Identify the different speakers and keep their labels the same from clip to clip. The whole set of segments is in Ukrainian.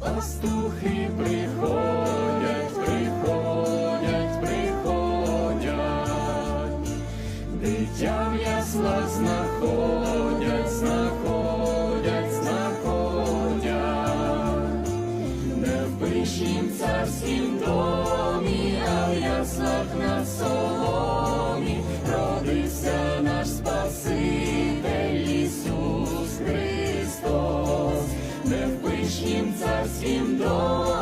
Speaker 1: Пастухи приходять, приходять, приходять, дитя в яслах знаходять, знаходять, знаходять, не в пишнім царськім домі, а в яслах на соломі. Родився наш Спаситель царськім домі,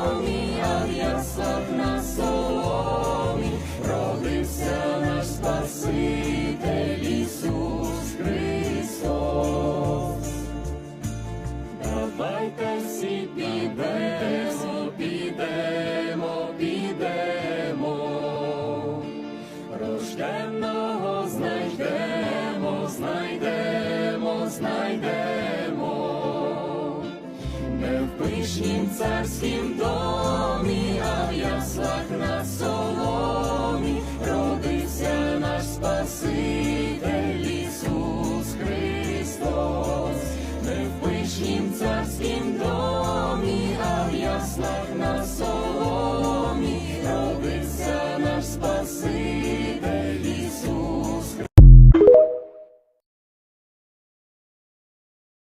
Speaker 1: в царським домі, а в яслах на соломі родився наш Спаситель Ісус Христос, ми в пишнім царськім домі, а в яслах на соломі